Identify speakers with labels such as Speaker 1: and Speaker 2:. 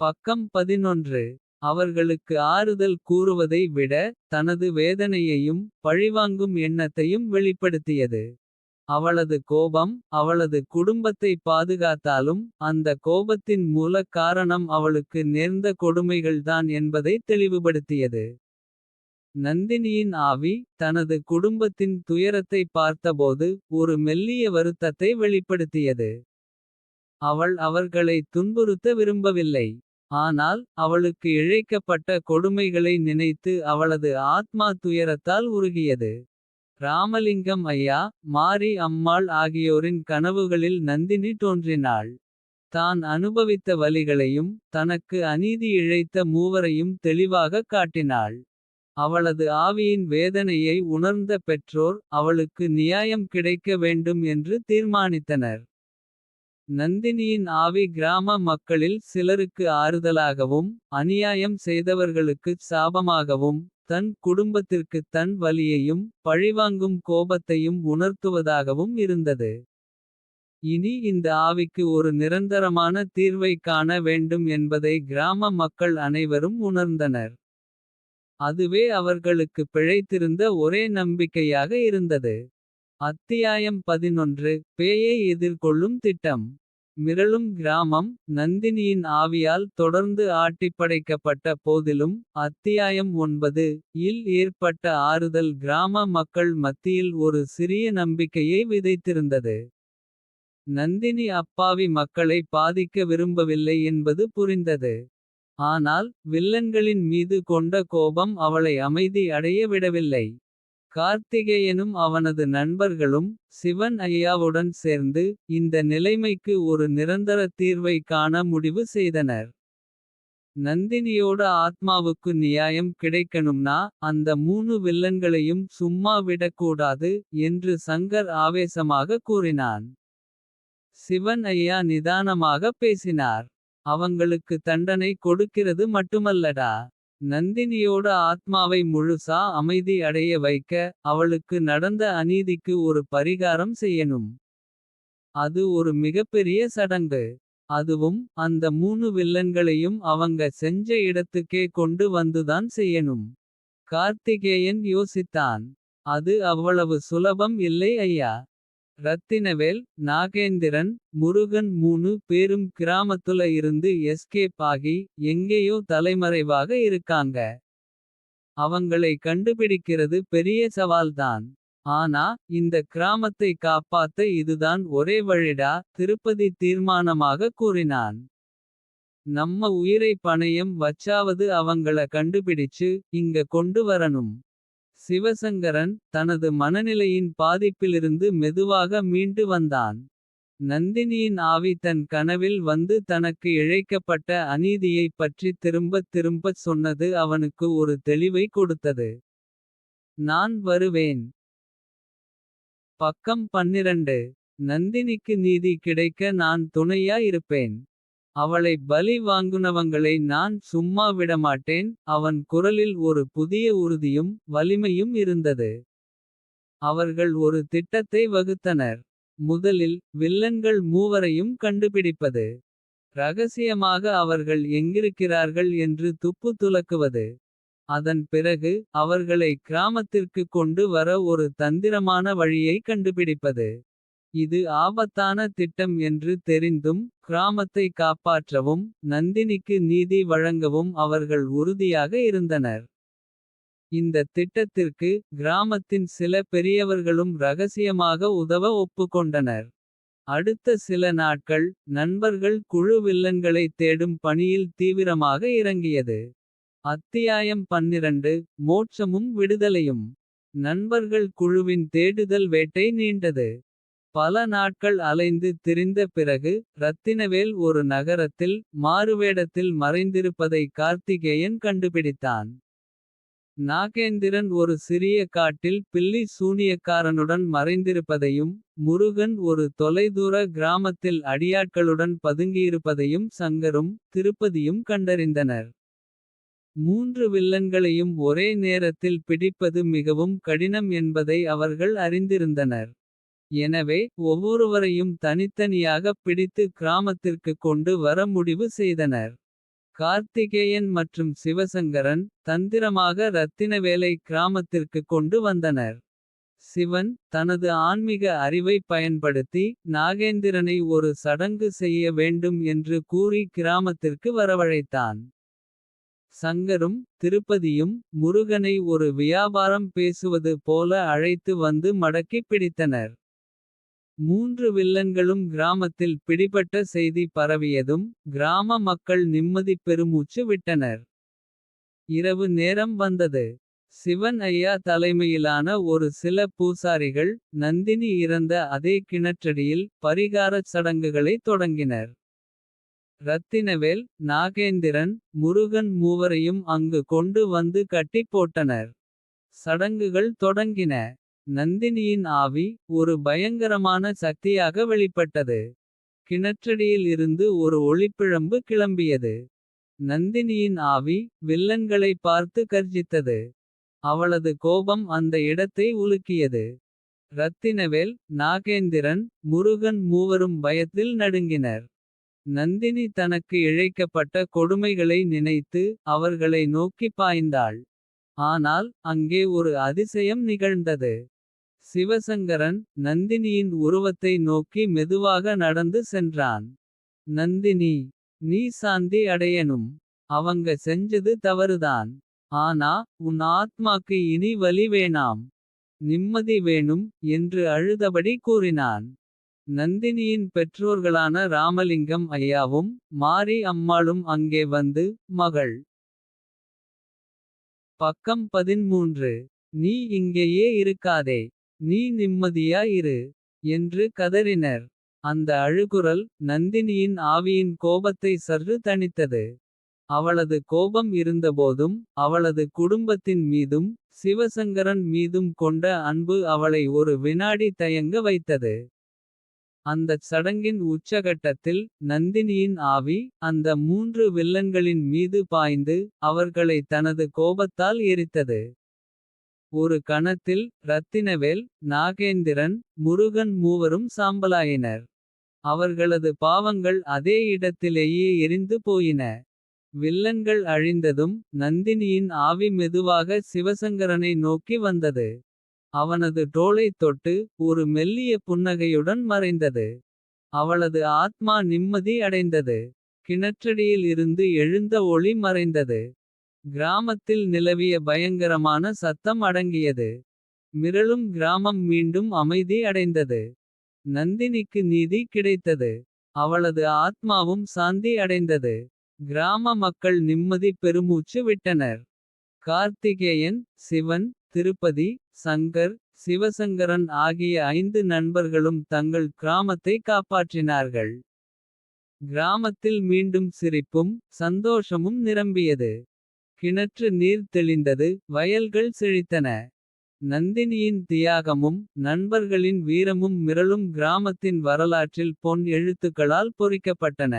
Speaker 1: பக்கம் பதினொன்று. அவர்களுக்கு ஆறுதல் கூறுவதை விட. தனது வேதனையையும் பழிவாங்கும் எண்ணத்தையும் வெளிப்படுத்தியது. அவளது கோபம் அவளது குடும்பத்தை பாதுகாத்தாலும். அந்த கோபத்தின் மூலக் காரணம் அவளுக்கு நேர்ந்த கொடுமைகள்தான் என்பதை தெளிவுபடுத்தியது. நந்தினியின் ஆவி தனது குடும்பத்தின் துயரத்தை பார்த்தபோது. ஒரு மெல்லிய வருத்தத்தை வெளிப்படுத்தியது. அவள் அவர்களை துன்புறுத்த விரும்பவில்லை. ஆனால் அவளுக்கு இழைக்கப்பட்ட கொடுமைகளை நினைத்து அவளது ஆத்மா துயரத்தால் உருகியது. ராமலிங்கம் ஐயா மாரி அம்மாள் ஆகியோரின் கனவுகளில் நந்தினி தோன்றினாள். தான் அனுபவித்த வலிகளையும் தனக்கு அநீதி இழைத்த மூவரையும் தெளிவாகக் காட்டினாள். அவளது ஆவியின் வேதனையை உணர்ந்த பெற்றோர் அவளுக்கு நியாயம் கிடைக்க வேண்டும் என்று தீர்மானித்தனர். நந்தினியின் ஆவி கிராம மக்களில் சிலருக்கு ஆறுதலாகவும். அநியாயம் செய்தவர்களுக்குச் சாபமாகவும். தன் குடும்பத்திற்குத் தன் வலியையும் பழிவாங்கும் கோபத்தையும் உணர்த்துவதாகவும் இருந்தது. இனி இந்த ஆவிக்கு ஒரு நிரந்தரமான தீர்வைக் காண வேண்டும் என்பதை கிராம மக்கள் அனைவரும் உணர்ந்தனர். அதுவே அவர்களுக்கு பிழைத்திருந்த ஒரே நம்பிக்கையாக இருந்தது. அத்தியாயம் பதினொன்று பேயை எதிர்கொள்ளும் திட்டம். மிரளும் கிராமம் நந்தினியின் ஆவியால் தொடர்ந்து ஆட்டிப்படைக்கப்பட்ட போதிலும். அத்தியாயம் ஒன்பது இல் ஏற்பட்ட ஆறுதல் கிராம மக்கள் மத்தியில் ஒரு சிறிய நம்பிக்கையை விதைத்திருந்தது. நந்தினி அப்பாவி மக்களை பாதிக்க விரும்பவில்லை என்பது புரிந்தது. ஆனால் வில்லன்களின் மீது கொண்ட கோபம் அவளை அமைதி அடைய விடவில்லை. கார்த்திகேயனும் அவனது நண்பர்களும் சிவன் ஐயாவுடன் சேர்ந்து. இந்த நிலைமைக்கு ஒரு நிரந்தர தீர்வை காண முடிவு செய்தனர். நந்தினியோட ஆத்மாவுக்கு நியாயம் கிடைக்கணும்னா. அந்த மூணு வில்லன்களையும் சும்மா விடக்கூடாது. என்று சங்கர் ஆவேசமாக கூறினான். சிவன் ஐயா நிதானமாக பேசினார். அவங்களுக்கு தண்டனை கொடுக்கிறது மட்டுமல்லடா. நந்தினியோட ஆத்மாவை முழுசா அமைதி அடைய வைக்க. அவளுக்கு நடந்த அநீதிக்கு ஒரு பரிகாரம் செய்யணும். அது ஒரு மிகப்பெரிய சடங்கு. அதுவும் அந்த மூணு வில்லன்களையும் அவங்க செஞ்ச இடத்துக்கே கொண்டு வந்துதான் செய்யணும். கார்த்திகேயன் யோசித்தான். அது அவ்வளவு சுலபம் இல்லை ஐயா. ரத்தினவேல் நாகேந்திரன் முருகன் மூனு பேரும் கிராமத்துல இருந்து எஸ்கேப் ஆகி. எங்கேயோ தலைமறைவாக இருக்காங்க. அவங்களை கண்டுபிடிக்கிறது பெரிய சவால்தான். ஆனா இந்த கிராமத்தை காப்பாத்த இதுதான் ஒரே வழிடா. திருப்பதி தீர்மானமாக கூறினான். நம்ம உயிரை பணயம் வச்சாவது அவங்கள கண்டுபிடிச்சு. இங்க கொண்டு வரணும். சிவசங்கரன் தனது மனநிலையின் பாதிப்பிலிருந்து மெதுவாக மீண்டு வந்தான். நந்தினியின் ஆவி தன் கனவில் வந்து தனக்கு இழைக்கப்பட்ட அநீதியைப் பற்றி திரும்பத் திரும்பச் சொன்னது அவனுக்கு ஒரு தெளிவை கொடுத்தது. நான் வருவேன். பக்கம் பன்னிரண்டு நந்தினிக்கு நீதி கிடைக்க நான் துணையா இருப்பேன். அவளை பலி வாங்குனவங்களை நான் சும்மா விடமாட்டேன். அவன் குரலில் ஒரு புதிய உறுதியும் வலிமையும் இருந்தது. அவர்கள் ஒரு திட்டத்தை வகுத்தனர். முதலில் வில்லன்கள் மூவரையும் கண்டுபிடிப்பது. ரகசியமாக அவர்கள் எங்கிருக்கிறார்கள் என்று துப்பு துலக்குவது. அதன் பிறகு அவர்களை கிராமத்திற்கு கொண்டு வர ஒரு தந்திரமான வழியை கண்டுபிடிப்பது. இது ஆபத்தான திட்டம் என்று தெரிந்தும். கிராமத்தை காப்பாற்றவும் நந்தினிக்கு நீதி வழங்கவும் அவர்கள் உறுதியாக இருந்தனர். இந்த திட்டத்திற்கு கிராமத்தின் சில பெரியவர்களும் ரகசியமாக உதவ ஒப்புக்கொண்டனர். அடுத்த சில நாட்கள் நண்பர்கள் குழு வில்லன்களை தேடும் பணியில் தீவிரமாக இறங்கியது. அத்தியாயம் பன்னிரண்டு மோட்சமும் விடுதலையும். நண்பர்கள் குழுவின் தேடுதல் வேட்டை நீண்டது. பல நாட்கள் அலைந்து திரிந்த பிறகு ரத்தினவேல் ஒரு நகரத்தில். மாறுவேடத்தில் மறைந்திருப்பதை கார்த்திகேயன் கண்டுபிடித்தான். நாகேந்திரன் ஒரு சிறிய காட்டில் பில்லி சூனியக்காரனுடன் மறைந்திருப்பதையும். முருகன் ஒரு தொலைதூர கிராமத்தில் அடியாட்களுடன் பதுங்கியிருப்பதையும். சங்கரும் திருப்பதியும் கண்டறிந்தனர். மூன்று வில்லன்களையும் ஒரே நேரத்தில் பிடிப்பது மிகவும் கடினம் என்பதை அவர்கள் அறிந்திருந்தனர். எனவே ஒவ்வொருவரையும் தனித்தனியாகப் பிடித்து கிராமத்திற்கு கொண்டு வர முடிவு செய்தனர். கார்த்திகேயன் மற்றும் சிவசங்கரன் தந்திரமாக ரத்தினவேலை கிராமத்திற்கு கொண்டு வந்தனர். சிவன் தனது ஆன்மீக அறிவை பயன்படுத்தி. நாகேந்திரனை ஒரு சடங்கு செய்ய வேண்டும் என்று கூறி கிராமத்திற்கு வரவழைத்தான். சங்கரும் திருப்பதியும் முருகனை ஒரு வியாபாரம் பேசுவது போல அழைத்து வந்து மடக்கிப் பிடித்தனர். மூன்று வில்லன்களும் கிராமத்தில் பிடிபட்ட செய்தி பரவியதும். கிராம மக்கள் நிம்மதிப் பெருமூச்சு விட்டனர். இரவு நேரம் வந்தது. சிவன் ஐயா தலைமையிலான ஒரு சில பூசாரிகள். நந்தினி இறந்த அதே கிணற்றடியில் பரிகாரச் சடங்குகளைத் தொடங்கினர். ரத்தினவேல் நாகேந்திரன் முருகன் மூவரையும் அங்கு கொண்டு வந்து கட்டிப் போட்டனர். சடங்குகள் தொடங்கின. நந்தினியின் ஆவி ஒரு பயங்கரமான சக்தியாக வெளிப்பட்டது. கிணற்றடியில் இருந்து ஒரு ஒளிப்பிழம்பு கிளம்பியது. நந்தினியின் ஆவி வில்லன்களை பார்த்து கர்ஜித்தது. அவளது கோபம் அந்த இடத்தை உலுக்கியது. ரத்தினவேல் நாகேந்திரன் முருகன் மூவரும் பயத்தில் நடுங்கினர். நந்தினி தனக்கு இழைக்கப்பட்ட கொடுமைகளை நினைத்து. அவர்களை நோக்கிப் பாய்ந்தாள். ஆனால் அங்கே ஒரு அதிசயம் நிகழ்ந்தது. சிவசங்கரன் நந்தினியின் உருவத்தை நோக்கி மெதுவாக நடந்து சென்றான். நந்தினி நீ சாந்தி அடையணும். அவங்க செஞ்சது தவறுதான். ஆனா உன் ஆத்மாக்கு இனி வலி வேணாம். நிம்மதி வேணும் என்று அழுதபடி கூறினான். நந்தினியின் பெற்றோர்களான ராமலிங்கம் ஐயாவும். மாரி அம்மாளும் அங்கே வந்து மகள். பக்கம் பதின்மூன்று நீ இங்கேயே இருக்காதே. நீ நிம்மதியா இரு. என்று கதறினர். அந்த அழுகுரல் நந்தினியின் ஆவியின் கோபத்தை சற்று தணித்தது. அவளது கோபம் இருந்தபோதும் அவளது குடும்பத்தின் மீதும். சிவசங்கரன் மீதும் கொண்ட அன்பு அவளை ஒரு வினாடி தயங்க வைத்தது. அந்தச் சடங்கின் உச்சகட்டத்தில் நந்தினியின் ஆவி. அந்த மூன்று வில்லன்களின் மீது பாய்ந்து. அவர்களை தனது கோபத்தால் எரித்தது. ஒரு கணத்தில் ரத்தினவேல் நாகேந்திரன். முருகன் மூவரும் சாம்பலாயினர். அவர்களது பாவங்கள் அதே இடத்திலேயே எரிந்து போயின. வில்லன்கள் அழிந்ததும் நந்தினியின் ஆவி மெதுவாக சிவசங்கரனை நோக்கி வந்தது. அவனது தோளைத் தொட்டு ஒரு மெல்லிய புன்னகையுடன் மறைந்தது. அவளது ஆத்மா நிம்மதி அடைந்தது. கிணற்றடியில் இருந்து எழுந்த ஒளி மறைந்தது. கிராமத்தில் நிலவிய பயங்கரமான சத்தம் அடங்கியது. மிரளும் கிராமம் மீண்டும் அமைதி அடைந்தது. நந்தினிக்கு நீதி கிடைத்தது. அவளது ஆத்மாவும் சாந்தி அடைந்தது. கிராம மக்கள் நிம்மதி பெருமூச்சு விட்டனர். கார்த்திகேயன் சிவன் திருப்பதி சங்கர். சிவசங்கரன் ஆகிய ஐந்து நண்பர்களும் தங்கள் கிராமத்தை காப்பாற்றினார்கள். கிராமத்தில் மீண்டும் சிரிப்பும் சந்தோஷமும் நிரம்பியது. கிணற்று நீர் தெளிந்தது வயல்கள் செழித்தன. நந்தினியின் தியாகமும் நண்பர்களின் வீரமும் மிரளும் கிராமத்தின் வரலாற்றில் பொன் எழுத்துக்களால் பொறிக்கப்பட்டன.